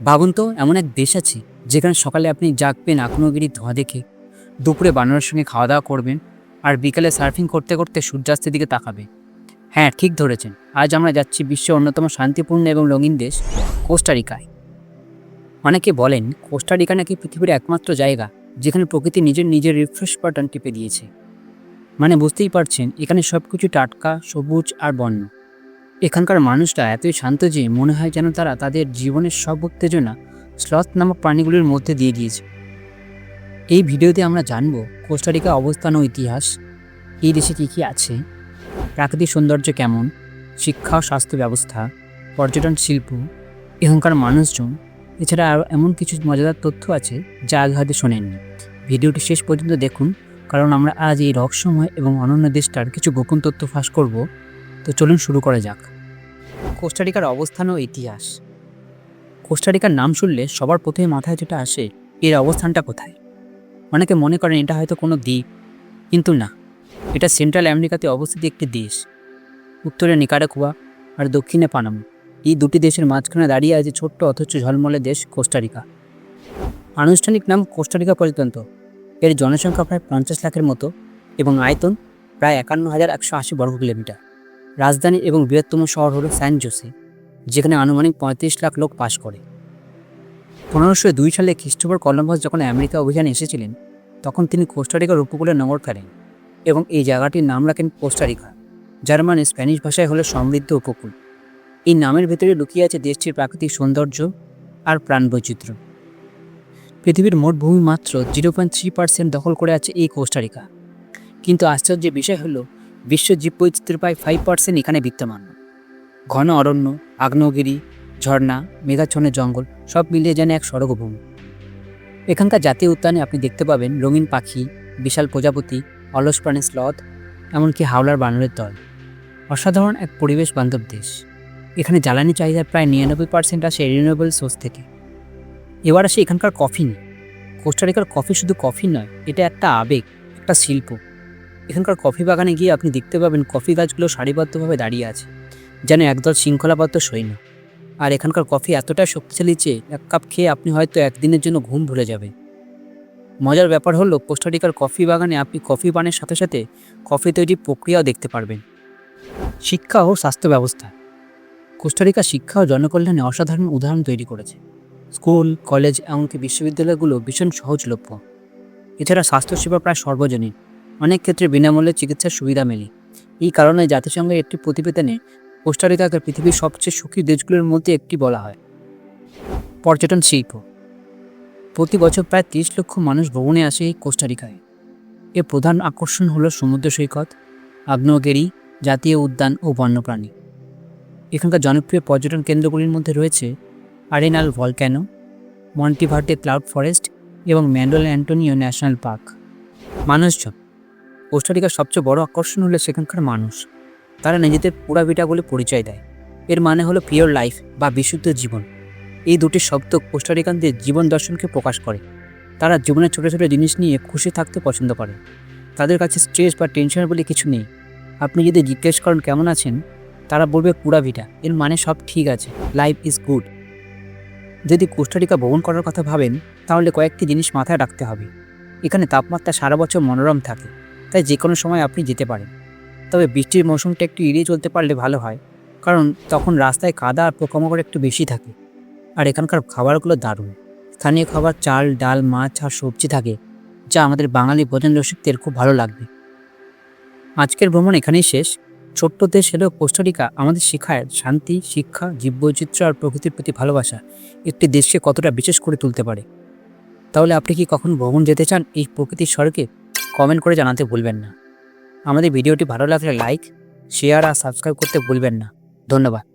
ভাবুন তো, এমন এক দেশ আছে যেখানে সকালে আপনি জাগবেন আগ্নেয়গিরির ধোঁয়া দেখে, দুপুরে বানরের সঙ্গে খাওয়া দাওয়া করবেন আর বিকালে সার্ফিং করতে করতে সূর্যাস্তের দিকে তাকাবে। হ্যাঁ ঠিক ধরেছেন। আজ আমরা যাচ্ছি বিশ্বের অন্যতম শান্তিপূর্ণ এবং রঙিন দেশ কোস্টারিকায় অনেকে বলেন কোস্টারিকা নাকি পৃথিবীর একমাত্র জায়গা যেখানে প্রকৃতি নিজের নিজের রিফ্রেশ বাটন টিপে দিয়েছে। মানে বুঝতেই পারছেন, এখানে সব কিছু টাটকা, সবুজ আর বন্য। এখানকার মানুষরা এতই শান্ত যে মনে হয় যেন তারা তাদের জীবনের সব উত্তেজনা স্লথ নামক প্রাণীগুলির মধ্যে দিয়ে দিয়েছে। এই ভিডিওতে আমরা জানব কোস্টারিকা অবস্থান ও ইতিহাস, এই দেশে কী কী আছে, প্রাকৃতিক সৌন্দর্য কেমন, শিক্ষা ও স্বাস্থ্য ব্যবস্থা, পর্যটন শিল্প, এখানকার মানুষজন, এছাড়া আরও এমন কিছু মজাদার তথ্য আছে যা আগে হয়তো শোনেননি। ভিডিওটি শেষ পর্যন্ত দেখুন, কারণ আমরা আজ এই রহস্যময় এবং অনন্য দেশটার কিছু গোপন তথ্য ফাঁস করব। তো চলুন শুরু করা যাক। কোস্টারিকার অবস্থান ও ইতিহাস। কোস্টারিকার নাম শুনলে সবার প্রথমে মাথায় যেটা আসে, এর অবস্থানটা কোথায়? অনেকে মনে করেন এটা হয়তো কোনো দ্বীপ, কিন্তু না। এটা সেন্ট্রাল আমেরিকাতে অবস্থিত একটি দেশ। উত্তরে নিকারাকুয়া আর দক্ষিণে পানামা। এই দুটি দেশের মাঝখানে দাঁড়িয়ে আছে ছোট্ট অথচ ঝলমলে দেশ কোস্টারিকা। আনুষ্ঠানিক নাম কোস্টারিকা প্রজাতন্ত্র এর জনসংখ্যা প্রায় পঞ্চাশ লাখের মতো এবং আয়তন প্রায় একান্ন হাজার একশো আশি বর্গ কিলোমিটার রাজধানী এবং বৃহত্তম শহর হলো স্যান জোসে, যেখানে আনুমানিক পঁয়ত্রিশ লাখ লোক বাস করে। পনেরোশো দুই সালে খ্রিস্টোফার কলম্বাস যখন আমেরিকা অভিযানে এসেছিলেন, তখন তিনি কোস্টারিকার উপকূলে নগর ফেলেন এবং এই জায়গাটির নাম রাখেন কোস্টারিকা যার মানে স্প্যানিশ ভাষায় হলো সমৃদ্ধ উপকূল। এই নামের ভেতরে লুকিয়ে আছে দেশটির প্রাকৃতিক সৌন্দর্য আর প্রাণবৈচিত্র্য। পৃথিবীর মোট ভূমি মাত্র জিরো পয়েন্ট থ্রি পার্সেন্ট দখল করে আছে এই কোস্টারিকা কিন্তু আশ্চর্যের বিষয় হলো বিশ্ব জীববৈচিত্র্যের প্রায় ফাইভ পার্সেন্ট এখানে বিদ্যমান। ঘন অরণ্য, আগ্নেয়গিরি, ঝর্ণা মেঘাচ্ছন্নের জঙ্গল, সব মিলিয়ে যেন এক সড়কভূমি এখানকার জাতীয় উদ্যানে আপনি দেখতে পাবেন রঙিন পাখি, বিশাল প্রজাপতি, অলস প্রাণী স্লথ, এমনকি হাওলার বানরের দল। অসাধারণ এক পরিবেশ বান্ধব দেশ। এখানে জ্বালানি চাহিদা প্রায় নিরানব্বই পার্সেন্ট আসে রিনিউয়েবল সোর্স থেকে। এবার আসে এখানকার কফি নিয়ে। কোস্টারিকার কফি শুধু কফি নয়, এটা একটা আবেগ, একটা শিল্প। এখানকার কফি বাগানে গিয়ে আপনি দেখতে পাবেন কফি গাছগুলো সারিবদ্ধভাবে দাঁড়িয়ে আছে, যেন একদল শৃঙ্খলাবদ্ধ সৈন্য। আর এখানকার কফি এতটা শক্তিশালী যে, এক কাপ খেয়ে আপনি হয়তো একদিনের জন্য ঘুম ভুলে যাবেন মজার ব্যাপার হলো, কোস্টারিকার কফি বাগানে আপনি কফি পানের সাথে সাথে কফি তৈরির প্রক্রিয়াও দেখতে পারবেন। শিক্ষা ও স্বাস্থ্য ব্যবস্থা। কোস্টারিকা শিক্ষা ও জনকল্যাণে অসাধারণ উদাহরণ তৈরি করেছে। স্কুল, কলেজ, এমনকি বিশ্ববিদ্যালয়গুলো ভীষণ সহজলভ্য। এছাড়া স্বাস্থ্যসেবা প্রায় সর্বজনীন। অনেক ক্ষেত্রে বিনামূল্যে চিকিৎসার সুবিধা মেলে। এই কারণে জাতিসংঘের একটি প্রতিবেদনে কোস্টারিকাকে পৃথিবীর সবচেয়ে সুখী দেশগুলোর মধ্যে একটি বলা হয়। পর্যটন শিল্প। প্রতি বছর প্রায় তিরিশ লক্ষ মানুষ ভ্রমণে আসে এই কোস্টারিকায়। এর প্রধান আকর্ষণ হলো সমুদ্র সৈকত, আগ্নেয়গিরি, জাতীয় উদ্যান ও বন্যপ্রাণী। এখানকার জনপ্রিয় পর্যটন কেন্দ্রগুলির মধ্যে রয়েছে Arenal Volcano Monteverde Cloud Forest এবং ম্যান্ডোল অ্যান্টোনিও ন্যাশনাল পার্ক। মানুষজন কোস্টারিকার সবচেয়ে বড় আকর্ষণ হলো সেখানকার মানুষ। তারা নিজেদের পুরা বলে পরিচয় দেয়। এর মানে হলো পিওর লাইফ বা বিশুদ্ধ জীবন। এই দুটি শব্দ কোস্টারিকানদের জীবন দর্শনকে প্রকাশ করে। তারা জীবনের ছোটো ছোটো জিনিস নিয়ে খুশি থাকতে পছন্দ করে। তাদের কাছে স্ট্রেস বা টেনশন বলে কিছু নেই। আপনি যদি জিজ্ঞেস করেন কেমন আছেন, তারা বলবে পুরা ভিটা এর মানে সব ঠিক আছে লাইফ ইজ গুড যদি কোস্টারিকা ভ্রমণ করার কথা ভাবেন, তাহলে কয়েকটি জিনিস মাথায় রাখতে হবে। এখানে তাপমাত্রা সারা বছর মনোরম থাকে। তাই যে কোনো সময় আপনি যেতে পারেন। তবে বৃষ্টির মৌসুমটা একটু এড়িয়ে চলতে পারলে ভালো হয়, কারণ তখন রাস্তায় কাদা আর পোকামাকড় একটু বেশি থাকে। আর এখানকার খাবারগুলো দারুণ। স্থানীয় খাবার চাল, ডাল, মাছ আর সবজি থাকে, যা আমাদের বাঙালি ভোজন রসিকদের খুব ভালো লাগবে। আজকের ভ্রমণ এখানেই শেষ। ছোট্ট দেশ হলেও কোস্টারিকা আমাদের শেখায় শান্তি, শিক্ষা, জীববৈচিত্র্য আর প্রকৃতির প্রতি ভালোবাসা। একটি দেশকে কতটা বিশেষ করে তুলতে পারে। তাহলে আপনি কি কখন ভ্রমণ যেতে চান এই প্রকৃতির সড়কে কমেন্ট করে জানাতে ভুলবেন না। আমাদের ভিডিওটি ভালো লাগলে লাইক শেয়ার আর সাবস্ক্রাইব করতে ভুলবেন না। ধন্যবাদ।